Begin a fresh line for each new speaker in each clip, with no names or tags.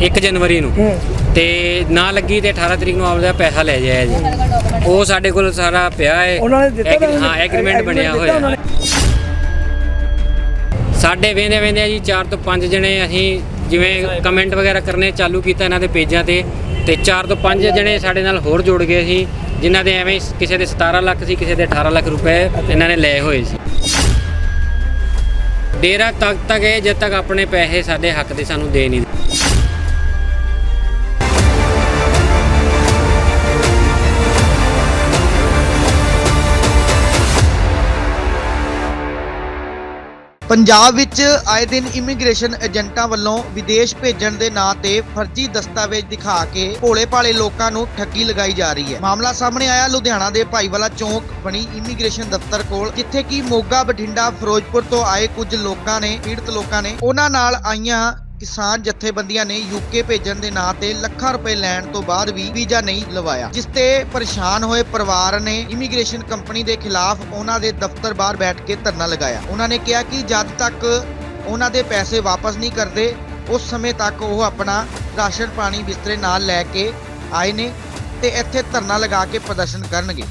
1 ਜਨਵਰੀ ਨੂੰ। ਤੇ ਨਾ ਲੱਗੀ ਤੇ 18 ਤਰੀਕ ਨੂੰ ਆਪਦਾ ਪੈਸਾ ਲੈ ਜਾਇਆ ਜੀ। ਉਹ ਸਾਡੇ ਕੋਲ ਸਾਰਾ ਪਿਆ ਹੈ
ਉਹਨਾਂ ਨੇ ਦਿੱਤਾ
ਐਗ-
ਤੁਹਾਨੂੰ?
ਹਾਂ ਐਗਰੀਮੈਂਟ ਬਣਿਆ ਹੋਇਆ? ਸਾਡੇ ਵੇਂਦੇ ਵੇਂਦੇ ਜੀ 4 ਤੋਂ 5 ਜਣੇ ਅਸੀਂ ਜਿਵੇਂ ਕਮੈਂਟ ਵਗੈਰਾ ਕਰਨੇ ਚਾਲੂ ਕੀਤਾ ਇਹਨਾਂ ਦੇ ਪੇਜਾਂ ਤੇ ਤੇ 4 ਤੋਂ 5 ਜਣੇ ਸਾਡੇ ਨਾਲ ਹੋਰ ਜੁੜ ਗਏ ਸੀ ਜਿਨ੍ਹਾਂ ਦੇ ਐਵੇਂ ਕਿਸੇ ਦੇ 17 ਲੱਖ ਸੀ ਕਿਸੇ ਦੇ 18 ਲੱਖ ਰੁਪਏ ਇਹਨਾਂ ਨੇ ਲਏ ਹੋਏ ਸੀ। ਡੇਰਾ ਤੱਕ ਤੱਕ ਇਹ ਜਦ ਤੱਕ ਆਪਣੇ ਪੈਸੇ ਸਾਡੇ ਹੱਕ ਦੇ ਸਾਨੂੰ ਦੇ ਨਹੀਂ
ਪੰਜਾਬ ਵਿੱਚ ਆਏ ਦਿਨ ਇਮੀਗ੍ਰੇਸ਼ਨ ਏਜੰਟਾਂ ਵੱਲੋਂ ਵਿਦੇਸ਼ ਭੇਜਣ ਦੇ ਨਾਂ ਤੇ ਫਰਜ਼ੀ ਦਸਤਾਵੇਜ਼ ਦਿਖਾ ਕੇ ਭੋਲੇ-ਭਾਲੇ ਲੋਕਾਂ ਨੂੰ ਠੱਗੀ ਲਗਾਈ ਜਾ ਰਹੀ ਹੈ। ਮਾਮਲਾ ਸਾਹਮਣੇ ਆਇਆ। ਲੁਧਿਆਣਾ ਦੇ ਭਾਈਵਾਲਾ ਚੌਂਕ ਬਣੀ ਇਮੀਗ੍ਰੇਸ਼ਨ ਦਫ਼ਤਰ ਕੋਲ, ਜਿੱਥੇ ਕਿ ਮੋਗਾ, ਬਠਿੰਡਾ, ਫਿਰੋਜ਼ਪੁਰ ਤੋਂ ਆਏ ਕੁਝ ਲੋਕਾਂ ਨੇ, ਪੀੜਤ ਲੋਕਾਂ ਨੇ ਉਹਨਾਂ ਨਾਲ ਆਈਆਂ ਕਿਸਾਨ ਜਥੇਬੰਦੀਆਂ ਨੇ ਯੂਕੇ ਭੇਜਣ ਦੇ ਨਾਂ ਤੇ ਲੱਖਾਂ ਰੁਪਏ ਲੈਣ ਤੋਂ ਬਾਅਦ ਵੀ ਵੀਜ਼ਾ ਨਹੀਂ ਲਵਾਇਆ, ਜਿਸ ਤੇ ਪਰੇਸ਼ਾਨ ਹੋਏ ਪਰਿਵਾਰ ਨੇ ਇਮੀਗ੍ਰੇਸ਼ਨ ਕੰਪਨੀ ਦੇ ਖਿਲਾਫ ਉਹਨਾਂ ਦੇ ਦਫ਼ਤਰ ਬਾਹਰ ਬੈਠ ਕੇ ਧਰਨਾ ਲਗਾਇਆ। ਉਹਨਾਂ ਨੇ ਕਿਹਾ ਕਿ ਜਦ ਤੱਕ ਉਹਨਾਂ ਦੇ ਪੈਸੇ ਵਾਪਸ ਨਹੀਂ ਕਰਦੇ, ਉਸ ਸਮੇਂ ਤੱਕ ਉਹ ਆਪਣਾ ਰਾਸ਼ਨ ਪਾਣੀ ਬਿਸਤਰੇ ਨਾਲ ਲੈ ਕੇ ਆਏ ਨੇ ਤੇ ਇੱਥੇ ਧਰਨਾ ਲਗਾ ਕੇ ਪ੍ਰਦਰਸ਼ਨ ਕਰਨਗੇ।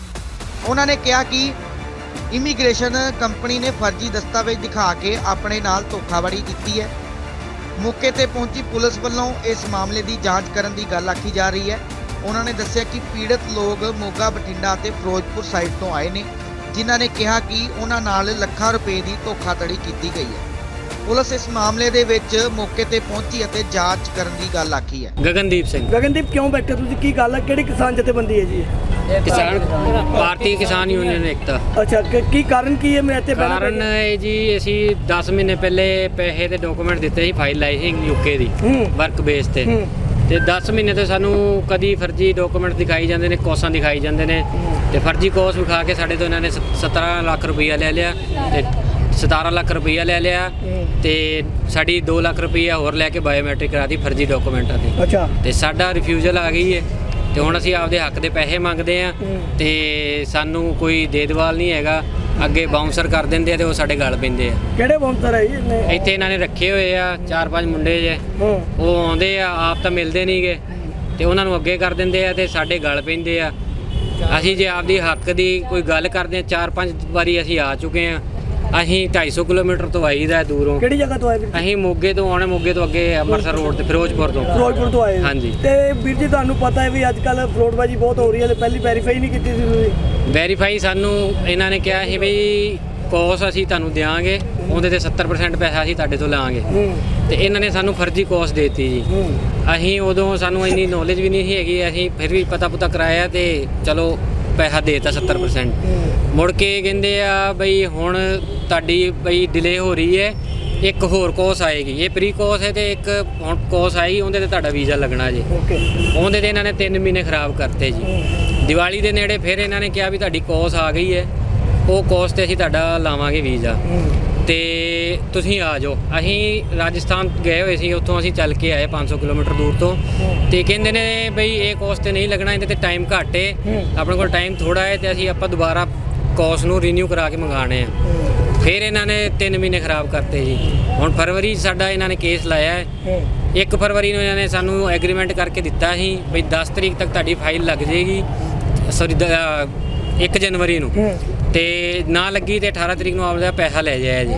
ਉਹਨਾਂ ਨੇ ਕਿਹਾ ਕਿ ਇਮੀਗ੍ਰੇਸ਼ਨ ਕੰਪਨੀ ਨੇ ਫਰਜ਼ੀ ਦਸਤਾਵੇਜ਼ ਦਿਖਾ ਕੇ ਆਪਣੇ ਨਾਲ ਧੋਖਾਧੜੀ ਕੀਤੀ ਹੈ। ਮੌਕੇ ਤੇ ਪਹੁੰਚੀ ਪੁਲਿਸ ਵੱਲੋਂ ਇਸ ਮਾਮਲੇ ਦੀ ਜਾਂਚ ਕਰਨ ਦੀ ਗੱਲ ਆਖੀ ਜਾ ਰਹੀ ਹੈ। ਉਹਨਾਂ ਨੇ ਦੱਸਿਆ ਕਿ ਪੀੜਤ ਲੋਕ ਮੋਗਾ, ਬਠਿੰਡਾ ਅਤੇ ਫਿਰੋਜ਼ਪੁਰ ਸਾਈਡ ਤੋਂ ਆਏ ਨੇ, ਜਿਨ੍ਹਾਂ ਨੇ ਕਿਹਾ ਕਿ ਉਹਨਾਂ ਨਾਲ ਲੱਖਾਂ ਰੁਪਏ ਦੀ ਧੋਖਾਧੜੀ ਕੀਤੀ ਗਈ ਹੈ। ਪੁਲਿਸ ਇਸ ਮਾਮਲੇ ਦੇ ਵਿੱਚ ਮੌਕੇ ਤੇ ਪਹੁੰਚੀ ਅਤੇ ਜਾਂਚ ਕਰਨ ਦੀ ਗੱਲ ਆਖੀ ਹੈ।
ਗਗਨਦੀਪ ਸਿੰਘ।
ਗਗਨਦੀਪ ਕਿਉਂ ਬੈਠੇ ਤੁਸੀਂ? ਕੀ ਗੱਲ ਹੈ? ਕਿਹੜੀ ਕਿਸਾਨ ਜਥੇਬੰਦੀ ਹੈ ਜੀ ਇਹ?
ਕਿਸਾਨ ਭਾਰਤੀ ਕਿਸਾਨ ਯੂਨੀਅਨ ਏਕਤਾ।
ਅੱਛਾ ਕਿ- ਕਾਰਨ ਕੀ ਹੈ? ਤੇ ਬਹਿਣਾ ਪੈ
ਕਾਰਨ
ਗਿਆ?
ਹੈ ਜੀ ਅਸੀਂ 10 ਮਹੀਨੇ ਪਹਿਲੇ ਪੈਸੇ ਦੇ ਡਾਕੂਮੈਂਟ ਦਿੱਤੇ ਸੀ ਫਾਈਲ ਲਾਈ ਸੀ ਯੂਕੇ ਦੀ ਵਰਕ ਬੇਸ ਤੇ। ਤੇ 10 ਮਹੀਨੇ ਤੋਂ ਸਾਨੂੰ ਕਦੀ ਫਰਜ਼ੀ ਡਾਕੂਮੈਂਟ ਦਿਖਾਈ ਜਾਂਦੇ ਨੇ ਕੋਸਾਂ ਦਿਖਾਈ ਜਾਂਦੇ ਨੇ। ਤੇ ਫਰਜ਼ੀ ਕੋਸ ਵਿਖਾ ਕੇ ਸਾਡੇ ਤੋਂ ਇਹਨਾਂ ਨੇ ਸ- 17 ਲੱਖ ਰੁਪਈਆ ਲੈ ਲਿਆ। ਤੇ 17 ਲੱਖ ਰੁਪਈਆ ਲੈ ਲਿਆ। ਤੇ ਸਾਡੀ 2 ਲੱਖ ਰੁਪਈਆ ਹੋਰ ਲੈ ਕੇ ਬਾਇਓਮੈਟ੍ਰਿਕ ਕਰਾਤੀ ਫਰਜ਼ੀ ਡਾਕੂਮੈਂਟਾਂ ਦੀ
ਅੱਛਾ।
ਤੇ ਸਾਡਾ ਰਿਫਿਊਜ਼ਲ ਆ ਗਈ ਹੈ ਤੇ ਹੁਣ ਅਸੀਂ ਆਪਦੇ ਹੱਕ ਦੇ ਪੈਸੇ ਮੰਗਦੇ ਆ। ਤੇ ਸਾਨੂੰ ਕੋਈ ਦੇਦਵਾਲ ਨਹੀਂ ਹੈਗਾ। ਅੱਗੇ ਬਾਉਂਸਰ ਕਰ ਦਿੰਦੇ ਆ ਤੇ ਉਹ ਸਾਡੇ ਗਲ ਪੈਂਦੇ ਆ।
ਕਿਹੜੇ ਬੌਂਸਰ ਹੈ ਜੀ
ਇੱਥੇ ਇਹਨਾਂ ਨੇ ਰੱਖੇ ਹੋਏ ਆ ਚਾਰ ਪੰਜ ਮੁੰਡੇ ਜੇ। ਉਹ ਆਉਂਦੇ ਆ ਆਪ ਤਾਂ ਮਿਲਦੇ ਨਹੀਂਗੇ ਤੇ ਉਹਨਾਂ ਨੂੰ ਅੱਗੇ ਕਰ ਦਿੰਦੇ ਆ ਤੇ ਸਾਡੇ ਗਲ ਪੈਂਦੇ ਆ। ਅਸੀਂ ਜੇ ਆਪਦੀ ਹੱਕ ਦੀ ਕੋਈ ਗੱਲ ਕਰਦੇ ਆ ਚਾਰ ਪੰਜ ਵਾਰੀ ਅਸੀਂ ਆ ਚੁੱਕੇ ਆ। ਅਸੀਂ 250 ਕਿਲੋਮੀਟਰ ਤੋਂ ਆਈਦਾ ਦੂਰੋਂ।
ਕਿਹੜੀ ਜਗ੍ਹਾ ਤੋਂ ਆਏ ਵੀਰ ਜੀ?
ਅਸੀਂ ਮੋਗੇ ਤੋਂ ਆਉਣੇ ਮੋਗੇ ਤੋਂ ਅੱਗੇ ਅੰਮ੍ਰਿਤਸਰ ਰੋਡ ਤੇ ਫਿਰੋਜ਼ਪੁਰ ਤੋਂ।
ਫਿਰੋਜ਼ਪੁਰ ਤੋਂ ਆਏ ਹੋ।
ਹਾਂਜੀ।
ਤੇ ਵੀਰ ਜੀ ਤੁਹਾਨੂੰ ਪਤਾ ਹੈ ਵੀ ਅੱਜ ਕੱਲ ਫਰੋਡਬਾਜੀ ਬਹੁਤ ਹੋ ਰਹੀ ਹੈ ਤੇ ਪਹਿਲੀ ਵੈਰੀਫਾਈ ਨਹੀਂ ਕੀਤੀ ਸੀ ਤੁਸੀਂ?
ਵੈਰੀਫਾਈ ਸਾਨੂੰ ਇਹਨਾਂ ਨੇ ਕਿਹਾ ਸੀ ਵੀ ਕੋਸ ਅਸੀਂ ਤੁਹਾਨੂੰ ਦਿਆਂਗੇ ਉਹਦੇ ਤੇ 70% ਪੈਸਾ ਅਸੀਂ ਤੁਹਾਡੇ ਤੋਂ ਲਾਂਗੇ।
ਹੂੰ।
ਤੇ ਇਹਨਾਂ ਨੇ ਸਾਨੂੰ ਫਰਜ਼ੀ ਕੋਸ ਦੇਤੀ ਜੀ।
ਹੂੰ।
ਅਸੀਂ ਉਦੋਂ ਸਾਨੂੰ ਇੰਨੀ ਨੌਲੇਜ ਵੀ ਨਹੀਂ ਸੀ ਹੈਗੀ ਅਸੀਂ ਫਿਰ ਵੀ ਪਤਾ ਪੁਤਾ ਕਰਾਇਆ ਤੇ ਚਲੋ ਪੈਸਾ ਦੇਤਾ 70%
ਹੂੰ।
ਮੁੜ ਕੇ ਕਹਿੰਦੇ ਆ ਬਈ ਹੁਣ ਤੁਹਾਡੀ ਬਈ ਡਿਲੇ ਹੋ ਰਹੀ ਹੈ ਇੱਕ ਹੋਰ ਕੋਸ ਆਏਗੀ। ਇਹ ਪ੍ਰੀ ਕੋਸ ਹੈ ਤੇ ਇੱਕ ਹੁਣ ਕੋਸ ਆਈ ਉਹਦੇ ਤੇ ਤੁਹਾਡਾ ਵੀਜ਼ਾ ਲੱਗਣਾ ਜੀ।
ਓਕੇ
ਉਹਦੇ ਤੇ ਇਹਨਾਂ ਨੇ 3 ਮਹੀਨੇ ਖਰਾਬ ਕਰਤੇ ਜੀ। ਦੀਵਾਲੀ ਦੇ ਨੇੜੇ ਫਿਰ ਇਹਨਾਂ ਨੇ ਕਿਹਾ ਵੀ ਤੁਹਾਡੀ ਕੋਸ ਆ ਗਈ ਹੈ। ਉਹ ਕੋਸ ਤੇ ਅਸੀਂ ਤੁਹਾਡਾ ਲਾਵਾਂਗੇ ਵੀਜ਼ਾ। ਤੇ ਤੁਸੀਂ ਆ ਜਾਓ। ਅਸੀਂ ਰਾਜਸਥਾਨ ਗਏ ਹੋਏ ਸੀ ਉੱਥੋਂ ਅਸੀਂ ਚੱਲ ਕੇ ਆਏ 500 ਕਿਲੋਮੀਟਰ ਦੂਰ ਤੋਂ। ਤੇ ਕਹਿੰਦੇ ਨੇ ਬਈ ਇਹ ਕੋਸ ਤੇ ਨਹੀਂ ਲੱਗਣਾ ਇਹਦੇ ਤੇ ਟਾਈਮ ਘੱਟ ਏ। ਆਪਣੇ ਕੋਲ ਟਾਈਮ ਥੋੜਾ ਹੈ ਤੇ ਅਸੀਂ ਆਪਾਂ ਦੁਬਾਰਾ ਕੋਸ ਨੂੰ ਰੀਨਿਊ ਕਰਾ ਕੇ ਮੰਗਾਣੇ ਆ। ਫਿਰ ਇਹਨਾਂ ਨੇ 3 ਮਹੀਨੇ ਖਰਾਬ ਕਰਤੇ ਜੀ। ਹੁਣ ਫਰਵਰੀ ਸਾਡਾ ਇਹਨਾਂ ਨੇ ਕੇਸ ਲਾਇਆ ਹੈ।
ਹੂੰ।
1 ਫਰਵਰੀ ਨੂੰ ਇਹਨਾਂ ਨੇ ਸਾਨੂੰ ਐਗਰੀਮੈਂਟ ਕਰਕੇ ਦਿੱਤਾ ਸੀ ਬਈ 10 ਤਰੀਕ ਤੱਕ ਤੁਹਾਡੀ ਫਾਈਲ ਲੱਗ ਜਾਏਗੀ। ਸੌਰੀ 1 ਜਨਵਰੀ ਨੂੰ। ਤੇ ਨਾ ਲੱਗੀ ਤੇ 18 ਤਰੀਕ ਨੂੰ ਆਪਦਾ ਪੈਸਾ ਲੈ ਜਾਇਆ ਜੀ।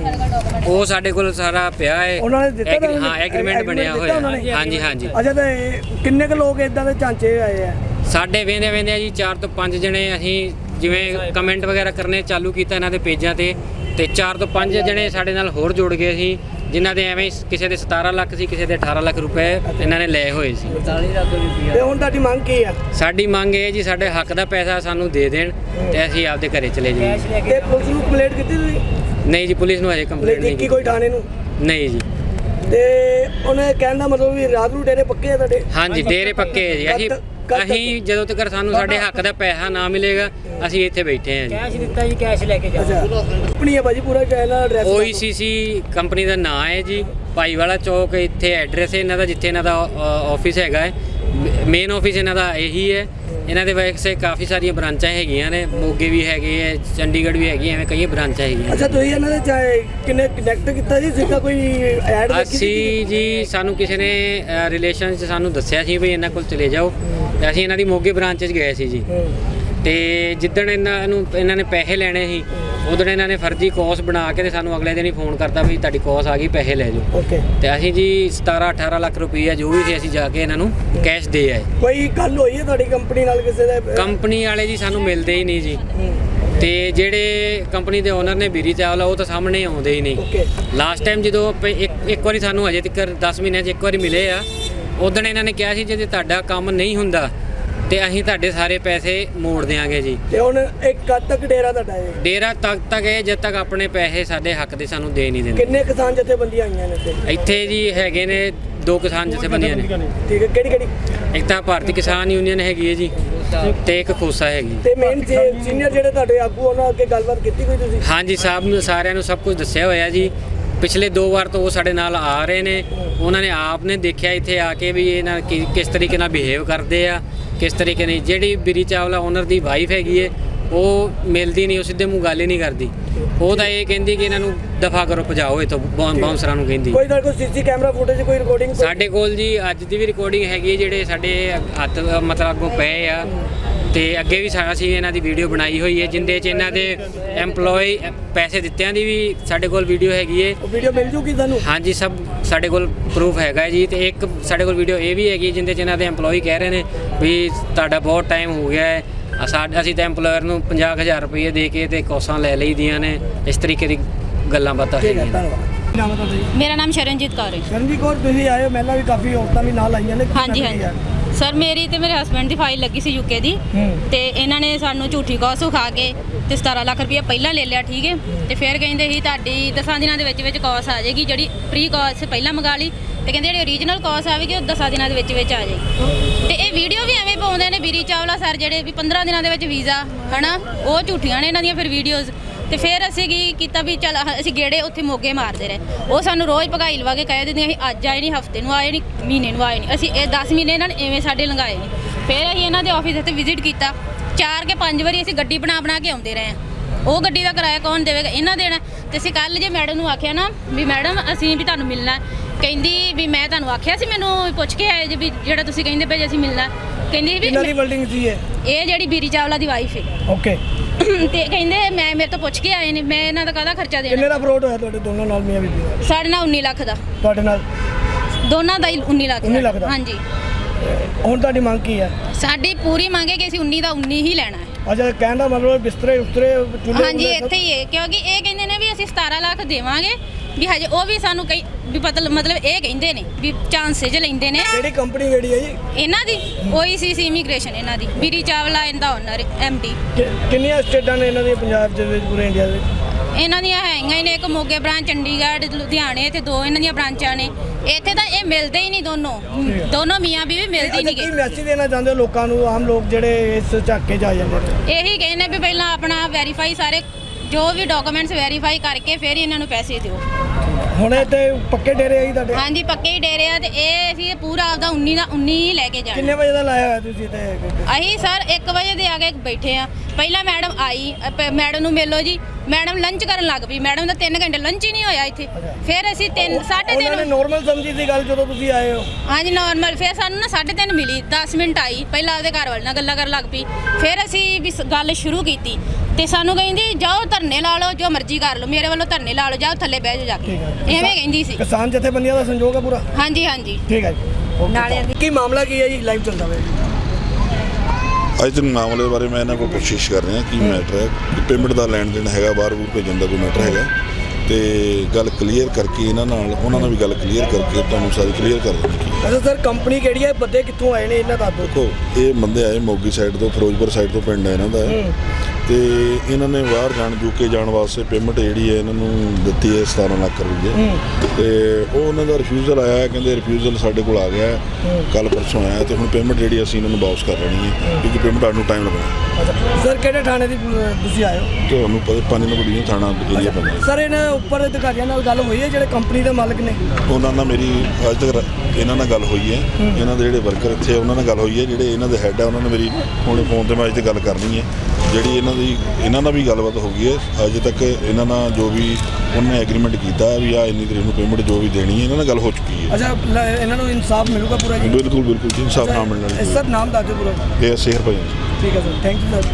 ਉਹ ਸਾਡੇ ਕੋਲ ਸਾਰਾ ਪਿਆ ਹੈ।
ਉਹਨਾਂ ਨੇ ਦਿੱਤਾ
ਐਗਰੀ-
ਤੁਹਾਨੂੰ?
ਹਾਂ ਐਗਰੀਮੈਂਟ ਬਣਿਆ ਹੋਇਆ? ਹਾਂਜੀ ਹਾਂਜੀ।
ਅੱਛਾ ਤੇ ਕਿੰਨੇ ਕੁ ਲੋਕ ਇਦਾਂ ਦੇ ਝਾਂਚੇ ਆਏ ਆ?
ਸਾਡੇ ਵੇਂਦੇ ਵੇਂਦੇ ਜੀ 4 ਤੋਂ 5 ਜਣੇ ਅਸੀਂ ਜਿਵੇਂ ਕਮੈਂਟ ਵਗੈਰਾ ਕਰਨੇ ਚਾਲੂ ਕੀਤਾ ਇਹਨਾਂ ਦੇ ਪੇਜਾਂ ਤੇ। ਤੇ 4 ਤੋਂ 5 ਜਣੇ ਸਾਡੇ ਨਾਲ ਹੋਰ ਜੁੜ ਗਏ ਸੀ ਜਿਨ੍ਹਾਂ ਦੇ ਐਵੇਂ ਕਿਸੇ ਦੇ 17 ਲੱਖ ਸੀ ਕਿਸੇ ਦੇ 18 ਲੱਖ ਰੁਪਏ ਇਹਨਾਂ ਨੇ ਲਏ ਹੋਏ ਸੀ।
ਤੇ ਹੁਣ ਤੁਹਾਡੀ ਮੰਗ ਕੀ ਆ?
ਸਾਡੀ ਮੰਗ ਇਹ ਜੀ ਸਾਡੇ ਹੱਕ ਦਾ ਪੈਸਾ ਸਾਨੂੰ ਦੇ ਦੇਣ ਤੇ ਅਸੀਂ ਆਪਦੇ ਘਰੇ ਚਲੇ ਜਾਈਏ।
ਤੇ ਪੁਲਿਸ ਨੂੰ ਕੰਪਲੇਂਟ ਕੀਤੀ ਤੁਸੀਂ?
ਨਹੀਂ ਜੀ ਪੁਲਿਸ ਨੂੰ ਅਜੇ ਕੰਪਲੇਂਟ ਨਹੀਂ
ਕੀ ਕੋਈ ਥਾਣੇ ਨੂੰ?
ਕੀਤੀ ਨਹੀਂ ਜੀ।
ਤੇ ਉਹਨੇ ਕਹਿਣ ਦਾ ਮਤਲਬ ਵੀ ਰਾਤ ਨੂੰ ਡੇਰੇ ਪੱਕੇ ਆ ਤੁਹਾਡੇ?
ਹਾਂਜੀ ਡੇਰੇ ਪੱਕੇ ਹੈ ਜੀ। ਅਸੀਂ? ਅਸੀਂ ਜਦੋਂ ਤੱਕ ਸਾਨੂੰ ਸਾਡੇ ਹੱਕ ਦਾ ਪੈਸਾ ਨਾ ਮਿਲੇਗਾ ਅਸੀਂ ਇੱਥੇ ਬੈਠੇ ਹਾਂ ਜੀ।
ਕੈਸ਼ ਦਿੱਤਾ ਜੀ ਕੈਸ਼ ਲੈ ਕੇ ਜਾ।
ਅੱਛਾ। ਆਪਣੀ ਹੈ ਭਾਜੀ ਪੂਰਾ ਚੈਨਲ ਐਡਰੈਸ
OECC ਕੰਪਨੀ ਦਾ ਨਾਮ ਹੈ ਜੀ ਭਾਈਵਾਲਾ ਚੌਕ ਇੱਥੇ ਐਡਰੈਸ ਹੈ ਇਹਨਾਂ ਦਾ ਜਿੱਥੇ ਇਹਨਾਂ ਦਾ ਆਫਿਸ ਹੈਗਾ ਹੈ। ਮੇਨ ਆਫਿਸ ਇਹਨਾਂ ਦਾ ਇਹੀ ਹੈ। ਇਹਨਾਂ ਦੇ ਵੈਸੇ ਕਾਫੀ ਸਾਰੀਆਂ ਬ੍ਰਾਂਚਾਂ ਹੈਗੀਆਂ ਨੇ ਮੋਗੇ ਵੀ ਹੈਗੇ ਹੈ ਚੰਡੀਗੜ੍ਹ ਵੀ ਹੈਗੀ ਐਵੇਂ ਕਈ ਬ੍ਰਾਂਚਾਂ ਹੈਗੀਆਂ
ਅੱਛਾ ਤੁਸੀਂ ਇਹਨਾਂ ਦੇ ਚਾਹੇ ਕਿਨੇ ਕਨੈਕਟ ਕੀਤਾ ਜੀ ਸਿੱਧਾ ਕੋਈ ਐਡ
ਅਸੀਂ ਜੀ ਸਾਨੂੰ ਕਿਸੇ ਨੇ ਰਿਲੇਸ਼ਨ 'ਚ ਸਾਨੂੰ ਦੱਸਿਆ ਸੀ ਵੀ ਇਹਨਾਂ ਕੋਲ ਚਲੇ ਜਾਓ। ਅਸੀਂ ਇਹਨਾਂ ਦੀ ਮੋਗੇ ਬ੍ਰਾਂਚ 'ਚ ਗਏ ਸੀ ਜੀ। ਤੇ ਜਿੱਦਣ ਇਹਨਾਂ ਨੂੰ ਇਹਨਾਂ ਨੇ ਪੈਸੇ ਲੈਣੇ ਸੀ ਉਦੋਂ ਇਹਨਾਂ ਨੇ ਫਰਜ਼ੀ ਕੋਸ ਬਣਾ ਕੇ ਤੇ ਸਾਨੂੰ ਅਗਲੇ ਦਿਨ ਹੀ ਫੋਨ ਕਰਤਾ ਵੀ ਤੁਹਾਡੀ ਕੋਸ ਆ ਗਈ ਪੈਸੇ ਲੈ ਜਾਓ।
ਓਕੇ।
ਤੇ ਅਸੀਂ ਜੀ 17 18 ਲੱਖ ਰੁਪਈਆ ਜੋ ਵੀ ਸੀ ਅਸੀਂ ਜਾ ਕੇ ਇਹਨਾਂ ਨੂੰ ਕੈਸ਼ ਦੇ ਆਏ।
ਕੋਈ ਗੱਲ ਹੋਈ ਹੈ ਤੁਹਾਡੀ ਕੰਪਨੀ ਨਾਲ ਕਿਸੇ ਦੇ?
ਕੰਪਨੀ ਵਾਲੇ ਜੀ ਸਾਨੂੰ ਮਿਲਦੇ ਹੀ ਨਹੀਂ ਜੀ। ਤੇ ਜਿਹੜੇ ਕੰਪਨੀ ਦੇ ਓਨਰ ਨੇ ਬੀਰੀ ਚਾਵਲਾ ਉਹ ਤਾਂ ਸਾਹਮਣੇ ਆਉਂਦੇ ਹੀ ਨਹੀਂ। ਲਾਸਟ ਟਾਈਮ ਜਦੋਂ ਇੱਕ ਇੱਕ ਵਾਰੀ ਸਾਨੂੰ ਹਜੇ ਤੱਕ 10 ਮਹੀਨਿਆਂ 'ਚ ਇੱਕ ਵਾਰੀ ਮਿਲੇ ਆ ਉਦੋਂ ਇਹਨਾਂ ਨੇ ਕਿਹਾ ਸੀ ਜੇ ਤੁਹਾਡਾ ਕੰਮ ਨਹੀਂ ਹੁੰਦਾ ਤੇ ਅਸੀਂ ਤੁਹਾਡੇ ਸਾਰੇ ਪੈਸੇ ਮੋੜ ਦਿਆਂਗੇ ਜੀ।
ਤੇ ਹੁਣ ਇੱਕ ਕਦ ਤੱਕ ਡੇਰਾ ਤੁਹਾਡਾ ਹੈ
ਡੇਰਾ ਤੱਕ ਤੱਕ ਇਹ ਜਦ ਤੱਕ ਆਪਣੇ ਪੈਸੇ ਸਾਡੇ ਹੱਕ ਦੇ ਸਾਨੂੰ ਦੇ ਨਹੀਂ ਦਿੰਦੇ।
ਕਿੰਨੇ ਕਿਸਾਨ ਜਥੇਬੰਦੀਆਂ ਆਈਆਂ ਨੇ ਇੱਥੇ?
ਇੱਥੇ ਜੀ ਹੈਗੇ ਨੇ ਦੋ ਕਿਸਾਨ ਜਥੇਬੰਦੀਆਂ ਨੇ।
ਠੀਕ ਹੈ ਕਿਹੜੀ ਕਿਹੜੀ?
ਇੱਕ ਤਾਂ ਭਾਰਤੀ ਕਿਸਾਨ ਯੂਨੀਅਨ ਹੈਗੀ ਹੈ ਜੀ ਤੇ ਇੱਕ ਖੋਸਾ ਹੈਗੀ।
ਤੇ ਮੇਨ ਸੀਨੀਅਰ ਜਿਹੜੇ ਤੁਹਾਡੇ ਆਗੂ ਉਹਨਾਂ ਅੱਗੇ ਗੱਲਬਾਤ ਕੀਤੀ ਕੋਈ ਤੁਸੀਂ?
ਹਾਂਜੀ ਸਾਹਿਬ ਨੂੰ ਸਾਰਿਆਂ ਨੂੰ ਸਭ ਕੁਝ ਦੱਸਿਆ ਹੋਇਆ ਜੀ। ਪਿਛਲੇ ਦੋ ਵਾਰ ਤੋਂ ਉਹ ਸਾਡੇ ਨਾਲ ਆ ਰਹੇ ਨੇ। ਉਹਨਾਂ ਨੇ ਆਪ ਨੇ ਦੇਖਿਆ ਇੱਥੇ ਆ ਕੇ ਵੀ ਇਹ ਨਾਲ ਕਿ- ਕਿਸ ਤਰੀਕੇ ਨਾਲ ਬਿਹੇਵ ਕਰਦੇ ਆ ਕਿਸ ਤਰੀਕੇ ਨਹੀਂ ਜਿਹੜੀ ਬਿਰੀ ਚਾਵਲਾ ਓਨਰ ਦੀ ਵਾਈਫ ਹੈਗੀ ਏ ਉਹ ਮਿਲਦੀ ਨਹੀਂ ਉਹ ਸਿੱਧੇ ਮੂੰਹ ਗੱਲ ਹੀ ਨਹੀਂ ਕਰਦੀ। ਉਹ ਤਾਂ ਇਹ ਕਹਿੰਦੀ ਕਿ ਇਹਨਾਂ ਨੂੰ ਦਫਾ ਕਰੋ ਭਜਾਓ ਇਥੋਂ ਬਾਉਂਸਰਾਂ ਨੂੰ ਕਹਿੰਦੀ।
ਕੋਈ ਤੁਹਾਡੇ ਕੋਲ ਸੀਸੀ ਕੈਮਰਾ ਫੁਟੇਜ ਕੋਈ ਰਿਕਾਰਡਿੰਗ
ਸਾਡੇ ਕੋਲ ਜੀ ਅੱਜ ਦੀ ਵੀ ਰਿਕਾਰਡਿੰਗ ਹੈਗੀ ਜਿਹੜੇ ਸਾਡੇ ਹੱਥ ਮਤਲਬ ਅੱਗੋਂ ਪਏ ਆ। ਤੇ ਅੱਗੇ ਵੀ ਸਾਰਾ ਅਸੀਂ ਇਹਨਾਂ ਦੀ ਵੀਡੀਓ ਬਣਾਈ ਹੋਈ ਹੈ ਜਿੰਦੇ ਚ ਇਹਨਾਂ ਦੇ EMPLOYE ਪੈਸੇ ਦਿੱਤਿਆਂ ਦੀ ਵੀ ਸਾਡੇ ਕੋਲ ਵੀਡੀਓ ਹੈਗੀ ਹੈ
ਉਹ ਵੀਡੀਓ ਮਿਲ ਜੂਗੀ ਤੁਹਾਨੂੰ?
ਹਾਂਜੀ ਸਭ ਸਾਡੇ ਕੋਲ ਪ੍ਰੂਫ ਹੈਗਾ ਹੈ ਜੀ ਤੇ ਇੱਕ ਸਾਡੇ ਕੋਲ ਵੀਡੀਓ ਇਹ ਵੀ ਹੈਗੀ ਹੈ ਜਿੰਦੇ ਚ ਇਹਨਾਂ ਦੇ EMPLOYE ਕਹਿ ਰਹੇ ਨੇ ਵੀ ਤੁਹਾਡਾ ਬਹੁਤ ਟਾਈਮ ਹੋ ਗਿਆ ਹੈ ਸਾਡ- ਅਸੀਂ ਤਾਂ EMPLOYER ਨੂੰ 50000 ਰੁਪਏ ਦੇ ਕੇ ਤੇ ਕੋਸਾਂ ਲੈ ਲਈਆਂ ਨੇ। ਇਸ ਤਰੀਕੇ ਦੀ ਗੱਲਾਂ ਬਾਤਾਂ ਹੈਗੀਆਂ
ਮੇਰਾ ਨਾਮ ਸ਼ਰਨਜੀਤ ਕੌਰ ਹੈ
ਸ਼ਰਨਜੀਤ ਕੌਰ ਤੁਸੀਂ ਆਏ ਹੋ ਮਹਿਲਾਂ ਵੀ ਕਾਫੀ ਔਰਤਾਂ ਵੀ ਨਾਲ ਆਈਆਂ ਨੇ
ਹਾਂਜੀ ਹਾਂਜੀ? ਸਰ ਮੇਰੀ ਤੇ ਮੇਰੇ ਹਸਬੰਡ ਦੀ ਫਾਈਲ ਲੱਗੀ ਸੀ ਯੂਕੇ ਦੀ ਤੇ ਇਹਨਾਂ ਨੇ ਸਾਨੂੰ ਝੂਠੀ ਕੌਸ ਖਾ ਕੇ ਤੇ 17 ਲੱਖ ਰੁਪਏ ਪਹਿਲਾਂ ਲੈ ਲਿਆ ਠੀਕ ਹੈ? ਤੇ ਫਿਰ ਕਹਿੰਦੇ ਸੀ ਤੁਹਾਡੀ ਦਸਾਂ ਦਿਨਾਂ ਦੇ ਵਿੱਚ ਵਿੱਚ ਕੌਸ ਆ ਜਾਏਗੀ ਜਿਹੜੀ ਪ੍ਰੀ ਕੌਸ ਪਹਿਲਾਂ ਮੰਗਾ ਲਈ। ਤੇ ਕਹਿੰਦੇ ਜਿਹੜੀ ਓਰੀਜਨਲ ਕੌਸ ਆਵੇਗੀ ਉਹ ਦਸਾਂ ਦਿਨਾਂ ਦੇ ਵਿੱਚ ਵਿੱਚ ਆ ਜਾਏਗੀ। ਤੇ ਇਹ ਵੀਡੀਓ ਵੀ ਐਵੇਂ ਪਾਉਂਦੇ ਨੇ ਬੀਰੀ ਚਾਵਲਾ ਸਰ ਜਿਹੜੇ ਵੀ 15 ਦਿਨਾਂ ਦੇ ਵਿੱਚ ਵੀਜ਼ਾ ਹਨਾ ਉਹ ਝੂਠੀਆਂ ਨੇ ਇਹਨਾਂ ਦੀਆਂ ਫਿਰ ਵੀਡੀਓਜ਼ ਤੇ ਫਿਰ ਅਸੀਂ ਕੀ ਕੀਤਾ ਵੀ ਚੱਲ ਅਸੀਂ ਗੇੜੇ ਉੱਥੇ ਮੋਗੇ ਮਾਰਦੇ ਰਹੇ। ਉਹ ਸਾਨੂੰ ਰੋਜ਼ ਭਗਾਈ ਲਵਾ ਕੇ ਕਹਿ ਦਿੰਦੇ ਅਸੀਂ ਅੱਜ ਆਏ ਨਹੀਂ, ਹਫ਼ਤੇ ਨੂੰ ਆਏ ਨਹੀਂ, ਮਹੀਨੇ ਨੂੰ ਆਏ ਨਹੀਂ। ਅਸੀਂ ਇਹ 10 ਮਹੀਨੇ ਇਹਨਾਂ ਨੇ ਐਵੇਂ ਸਾਡੇ ਲੰਘਾਏ ਨੇ ਫਿਰ ਅਸੀਂ ਇਹਨਾਂ ਦੇ ਆਫਿਸ ਇੱਥੇ ਵਿਜ਼ਿਟ ਕੀਤਾ। ਚਾਰ ਕੇ ਪੰਜ ਵਾਰੀ ਅਸੀਂ ਗੱਡੀ ਬਣਾ ਬਣਾ ਕੇ ਆਉਂਦੇ ਰਹੇ ਹਾਂ। ਉਹ ਗੱਡੀ ਦਾ ਕਿਰਾਇਆ ਕੌਣ ਦੇਵੇਗਾ? ਇਹਨਾਂ ਦੇਣਾ। ਤੇ ਅਸੀਂ ਕੱਲ ਜੇ ਮੈਡਮ ਨੂੰ ਆਖਿਆ ਨਾ ਵੀ ਮੈਡਮ ਅਸੀਂ ਵੀ ਤੁਹਾਨੂੰ ਮਿਲਣਾ। ਕਹਿੰਦੀ ਵੀ ਮੈਂ ਤੁਹਾਨੂੰ ਆਖਿਆ ਸੀ ਮੈਨੂੰ ਪੁੱਛ ਕੇ ਆਏ ਜੇ ਵੀ ਜਿਹੜਾ ਤੁਸੀਂ ਕਹਿੰਦੇ ਪਏ ਜੇ ਅਸੀਂ ਮਿਲਣਾ। ਕਹਿੰਦੀ ਵੀ
ਕਿੰਨਾ ਦੀ ਬਿਲਡਿੰਗ ਸੀ ਇਹ
ਇਹ ਜਿਹੜੀ ਬੀਰੀ ਚਾਵਲਾ ਦੀ ਵਾਈਫ ਹੈ।
ਓਕੇ
ਤੇ ਕਹਿੰਦੇ ਮੈਂ ਮੇਰੇ ਤੋਂ ਪੁੱਛ ਕੇ ਆਏ ਨੇ ਮੈਂ ਇਹਨਾਂ ਦਾ ਕਾਹਦਾ ਖਰਚਾ
ਕਿੰਨੇ
ਦੇਣਾ
ਦਾ ਫਰੋਡ ਹੋਇਆ ਤੁਹਾਡੇ ਦੋਨਾਂ ਨਾਲ ਮੀਆਂ ਬੀਬੀ ਦਾ
ਸਾਡੇ ਨਾਲ 19 ਲੱਖ ਦਾ।
ਤੁਹਾਡੇ ਨਾਲ?
ਦੋਨਾਂ ਦਾ ਹੀ 19 ਲੱਖ
19 ਲੱਖ ਦਾ?
ਹਾਂਜੀ।
ਹੁਣ ਤੁਹਾਡੀ ਮੰਗ ਕੀ ਹੈ?
ਸਾਡੀ ਪੂਰੀ ਮੰਗ ਹੈ ਕਿ ਅਸੀਂ 19 ਦਾ 19 ਹੀ ਲੈਣਾ ਹੈ।
ਅੱਛਾ ਕਹਿਣ ਦਾ ਮਤਲਬ ਬਿਸਤਰੇ ਉਸਤਰੇ ਚੁੱਲ੍ਹੇ
ਹਾਂਜੀ
ਸਭ-
ਇੱਥੇ ਹੀ ਹੈ। ਕਿਉਂਕਿ ਇਹ ਕਹਿੰਦੇ ਨੇ ਵੀ ਅਸੀਂ 17 ਲੱਖ ਦੇਵਾਂਗੇ। ਵੀ ਹਜੇ ਉਹ ਵੀ ਸਾਨੂੰ ਕਈ ਵੀ ਪਤਾ ਮਤਲਬ ਇਹ ਕਹਿੰਦੇ ਨੇ ਵੀ ਚਾਂਸੇਜ ਲੈਂਦੇ ਨੇ।
ਕਿਹੜੀ ਕੰਪਨੀ ਕਿਹੜੀ ਹੈ ਜੀ?
ਇਹਨਾਂ ਦੀ ਓਈਸੀਸੀ ਇਮੀਗ੍ਰੇਸ਼ਨ ਇਹਨਾਂ ਦੀ। ਬੀਰੀ ਚਾਵਲਾ ਇਹਦਾ ਓਨਰ ਐਮਡੀ
ਕਿ- ਕਿੰਨੀਆਂ ਸਟੇਟਾਂ ਨੇ ਇਹਨਾਂ ਦੀਆਂ ਪੰਜਾਬ ਦੇ ਵਿੱਚ ਪੂਰੇ ਇੰਡੀਆ ਦੇ ਵਿੱਚ?
ਇਹਨਾਂ ਦੀਆਂ ਹੈਗੀਆਂ ਹੀ ਨੇ ਇੱਕ ਮੋਗੇ ਬ੍ਰਾਂਚ ਚੰਡੀਗੜ੍ਹ ਲੁਧਿਆਣੇ ਤੇ ਦੋ ਇਹਨਾਂ ਦੀਆਂ ਬ੍ਰਾਂਚਾਂ ਨੇ। ਇੱਥੇ ਤਾਂ ਇਹ ਮਿਲਦੇ ਹੀ ਨਹੀਂ ਦੋਨੋਂ। ਦੋਨੋਂ ਮੀਆਂ ਬੀਵੀ ਮਿਲਦੀ
ਅੱਛਾ,
ਨਹੀਂ
ਕੀ
ਗੇ
ਮੈਸੇਜ ਦੇਣਾ ਚਾਹੁੰਦੇ ਹੋ ਲੋਕਾਂ ਨੂੰ? ਆਮ ਲੋਕ ਜਿਹੜੇ ਇਸ ਝਾਕੇ 'ਚ ਆ ਜਾਂਦੇ ਨੇ।
ਇਹੀ ਕਹਿੰਦੇ ਵੀ ਪਹਿਲਾਂ ਆਪਣਾ ਵੈਰੀਫਾਈ ਸਾਰੇ ਜੋ ਵੀ ਡਾਕੂਮੈਂਟਸ ਵੈਰੀਫਾਈ ਕਰਕੇ ਫਿਰ ਹੀ ਇਹਨਾਂ ਨੂੰ ਪੈਸੇ ਦਿਓ।
ਹੁਣ ਇਹ ਤੇ ਪੱਕੇ ਡੇਰੇ ਆ ਜੀ ਤੁਹਾਡੇ?
ਹਾਂਜੀ ਪੱਕੇ ਹੀ ਡੇਰੇ ਆ ਤੇ ਇਹ ਅਸੀਂ ਪੂਰਾ ਆਪਦਾ 19 ਦਾ 19 ਹੀ ਲੈ ਕੇ
ਕਿੰਨੇ
ਜਾਣਾ
ਵਜੇ ਦਾ ਲਾਇਆ ਹੋਇਆ ਤੁਸੀਂ ਤੇ
ਅਸੀਂ ਸਰ 1 ਵਜੇ ਦੇ ਆ ਕੇ ਬੈਠੇ ਆ। ਪਹਿਲਾਂ ਮੈਡਮ ਆਈ ਮੈਡਮ ਨੂੰ ਮਿਲੋ ਜੀ। ਮੈਡਮ ਲੰਚ ਕਰਨ ਲੱਗ ਪਈ। ਮੈਡਮ ਦਾ 3 ਘੰਟੇ ਲੰਚ ਹੀ ਨਹੀਂ ਹੋਇਆ ਇੱਥੇ। ਫਿਰ ਅਸੀਂ 3
ਉਹਨਾਂ ਨੇ
3:30
ਨੋਰਮਲ ਸਮਝੀ ਸੀ ਗੱਲ ਜਦੋਂ ਤੁਸੀਂ ਆਏ ਹੋ।
ਹਾਂਜੀ ਨਾਰਮਲ ਫਿਰ ਸਾਨੂੰ ਨਾ 3:30 ਮਿਲੀ। 10 ਮਿੰਟ ਆਈ। ਪਹਿਲਾਂ ਉਹਦੇ ਘਰ ਵਾਲੇ ਨਾਲ ਗੱਲਾਂ ਕਰਨ ਲੱਗ ਪਈ। ਫਿਰ ਅਸੀਂ ਵੀ ਸ- ਗੱਲ ਸ਼ੁਰੂ ਕੀਤੀ। ਤੇ ਸਾਨੂੰ ਕਹਿੰਦੀ ਜਾਓ ਧਰਨੇ ਲਾ ਲਓ ਜੋ ਮਰਜ਼ੀ ਕਰ ਲਓ ਮੇਰੇ ਵੱਲੋਂ ਧਰਨੇ ਲਾ ਲਓ ਜਾਓ ਥੱਲੇ ਬਹਿ ਜਾਓ ਜਾ ਕੇ।
ਠੀਕ ਹੈ
ਐਵੇਂ ਕਹਿੰਦੀ ਸੀ।
ਕਿਸਾਨ ਜਥੇਬੰਦੀਆਂ ਦਾ ਸੰਯੋਗ ਹੈ ਪੂਰਾ?
ਹਾਂਜੀ ਹਾਂਜੀ।
ਠੀਕ ਹੈ ਜੀ। ਨਾਲੇ ਕੀ ਮਾਮਲਾ ਕੀ ਹੈ ਜੀ? ਲਾਈਵ ਚੱਲਦਾ ਹੋਇਆ
ਅੱਜ ਦੇ ਮਾਮਲੇ ਬਾਰੇ ਮੈਂ ਇਹਨਾਂ ਕੋਲ ਕੋਸ਼ਿਸ਼ ਕਰ ਰਿਹਾ ਕੀ ਮੈਟਰ ਹੈ ਕਿ ਪੇਮੈਂਟ ਦਾ ਲੈਣ ਦੇਣ ਹੈਗਾ ਬਾਹਰ ਬੂਰ ਭੇਜਣ ਦਾ ਕੋਈ ਮੈਟਰ ਹੈਗਾ। ਤੇ ਗੱਲ ਕਲੀਅਰ ਕਰਕੇ ਇਹਨਾਂ ਨਾਲ ਉਹਨਾਂ ਨਾਲ ਵੀ ਗੱਲ ਕਲੀਅਰ ਕਰਕੇ ਤੁਹਾਨੂੰ ਸਾਰੀ ਕਲੀਅਰ ਕਰ ਹੈ
ਅੱਛਾ ਸਰ ਕੰਪਨੀ ਕਿਹੜੀ ਹੈ? ਬੰਦੇ ਕਿੱਥੋਂ ਆਏ ਨੇ ਇਹਨਾਂ ਦਾ?
ਦੇਖੋ ਇਹ ਬੰਦੇ ਆਏ ਮੋਗੀ ਸਾਈਡ ਤੋਂ ਫਿਰੋਜ਼ਪੁਰ ਸਾਈਡ ਤੋਂ ਪਿੰਡ ਹੈ ਇਹਨਾਂ ਦਾ। ਤੇ ਇਹਨਾਂ ਨੇ ਬਾਹਰ ਜਾਣ ਯੂਕੇ ਜਾਣ ਵਾਸਤੇ ਪੇਮੈਂਟ ਜਿਹੜੀ ਹੈ ਇਹਨਾਂ ਨੂੰ ਦਿੱਤੀ ਹੈ 17 ਲੱਖ ਰੁਪਏ। ਤੇ ਉਹ ਉਹਨਾਂ ਦਾ ਰਿਫਿਊਜ਼ਲ ਆਇਆ ਕਹਿੰਦੇ ਰਿਫਿਊਜ਼ਲ ਸਾਡੇ ਕੋਲ ਆ ਗਿਆ ਕੱਲ ਪਰਸੋਂ ਆਇਆ ਤੇ ਹੁਣ ਪੇਮੈਂਟ ਜਿਹੜੀ ਅਸੀਂ ਇਹਨਾਂ ਨੂੰ ਵਾਪਸ ਕਰ ਲੈਣੀ ਹੈ ਕਿਉਂਕਿ ਪੇਮੈਂਟ ਆਉਣ ਨੂੰ ਟਾਈਮ ਲੱਗਣਾ
ਸਰ ਕਿਹੜੇ ਥਾਣੇ ਦੀ ਤੁਸੀਂ ਹੋ?
ਤੁਹਾਨੂੰ ਪਤਾ ਪੰਜ ਨੰਬਰ ਡਿਵੀਜ਼ਨ ਥਾਣਾ ਏਰੀਆ ਪੈਂਦਾ
ਸਰ ਇਹਨਾਂ ਉੱਪਰ ਅਧਿਕਾਰੀਆਂ ਨਾਲ ਗੱਲ ਹੋਈ ਹੈ ਜਿਹੜੇ ਕੰਪਨੀ ਦੇ ਮਾਲਕ ਨੇ?
ਉਹਨਾਂ ਨਾਲ ਮੇਰੀ ਅੱਜ ਤੱਕ ਇਹਨਾਂ ਨਾਲ ਗੱਲ ਹੋਈ ਹੈ। ਇਹਨਾਂ ਦੇ ਜਿਹੜੇ ਵਰਕਰ ਇੱਥੇ ਉਹਨਾਂ ਨਾਲ ਗੱਲ ਹੋਈ ਹੈ। ਜਿਹੜੇ ਇਹਨਾਂ ਦੇ ਹੈੱਡ ਆ ਉਹਨਾਂ ਨੇ ਮੇਰੀ ਹੁਣ ਫੋਨ ਤੇ ਮੈਂ ਅੱਜ ਤੇ ਗੱਲ ਕਰਨੀ ਹੈ। ਜਿਹੜੀ ਇਹਨਾਂ ਦੀ ਇਹਨਾਂ ਨਾਲ ਵੀ ਗੱਲਬਾਤ ਹੋ ਗਈ ਹੈ। ਅਜੇ ਤੱਕ ਇਹਨਾਂ ਨਾਲ ਜੋ ਵੀ ਉਹਨੇ ਐਗਰੀਮੈਂਟ ਕੀਤਾ ਵੀ ਆ ਇੰਨੀ ਤਰੀਕ ਨੂੰ ਪੇਮੈਂਟ ਜੋ ਵੀ ਦੇਣੀ ਹੈ ਇਹਨਾਂ ਨਾਲ ਗੱਲ ਹੋ ਚੁੱਕੀ ਹੈ।
ਅੱਛਾ ਲ- ਇਹਨਾਂ ਨੂੰ ਇਨਸਾਫ ਮਿਲੂਗਾ ਪੂਰਾ ਜੀ?
ਬਿਲਕੁਲ ਬਿਲਕੁਲ ਜੀ ਇਨਸਾਫ ਨਾ ਮਿਲਣ
ਸਰ ਨਾਮ ਦੱਸ ਦਿਓ ਪੂਰਾ।
ਇਹ ਸੇਹਰ ਭਾਈ
ਠੀਕ ਹੈ ਸਰ ਥੈਂਕ ਯੂ ਸਰ